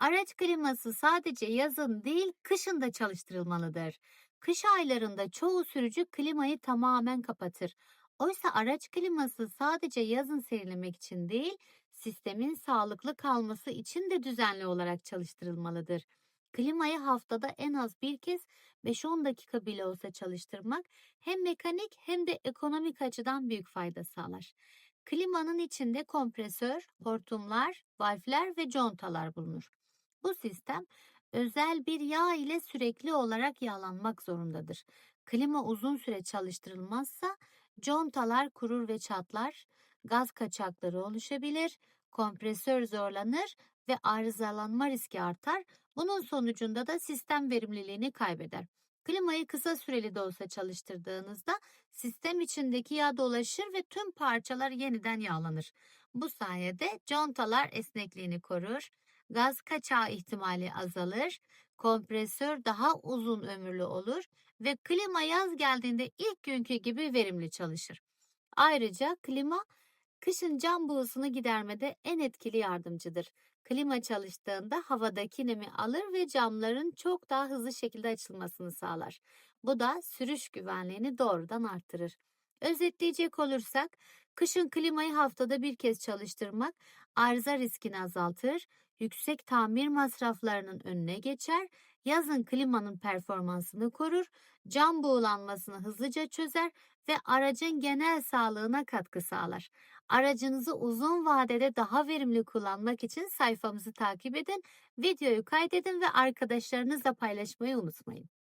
Araç kliması sadece yazın değil, kışın da çalıştırılmalıdır. Kış aylarında çoğu sürücü klimayı tamamen kapatır. Oysa araç kliması sadece yazın serinlemek için değil, sistemin sağlıklı kalması için de düzenli olarak çalıştırılmalıdır. Klimayı haftada en az bir kez 5-10 dakika bile olsa çalıştırmak hem mekanik hem de ekonomik açıdan büyük fayda sağlar. Klimanın içinde kompresör, hortumlar, valfler ve contalar bulunur. Bu sistem özel bir yağ ile sürekli olarak yağlanmak zorundadır. Klima uzun süre çalıştırılmazsa contalar kurur ve çatlar, gaz kaçakları oluşabilir, kompresör zorlanır ve arızalanma riski artar. Bunun sonucunda da sistem verimliliğini kaybeder. Klimayı kısa süreli de olsa çalıştırdığınızda sistem içindeki yağ dolaşır ve tüm parçalar yeniden yağlanır. Bu sayede contalar esnekliğini korur, gaz kaçağı ihtimali azalır, kompresör daha uzun ömürlü olur ve klima yaz geldiğinde ilk günkü gibi verimli çalışır. Ayrıca klima kışın cam buğusunu gidermede en etkili yardımcıdır. Klima çalıştığında havadaki nemi alır ve camların çok daha hızlı şekilde açılmasını sağlar. Bu da sürüş güvenliğini doğrudan arttırır. Özetleyecek olursak, kışın klimayı haftada bir kez çalıştırmak arıza riskini azaltır, yüksek tamir masraflarının önüne geçer, yazın klimanın performansını korur, cam buğulanmasını hızlıca çözer ve aracın genel sağlığına katkı sağlar. Aracınızı uzun vadede daha verimli kullanmak için sayfamızı takip edin, videoyu kaydedin ve arkadaşlarınızla paylaşmayı unutmayın.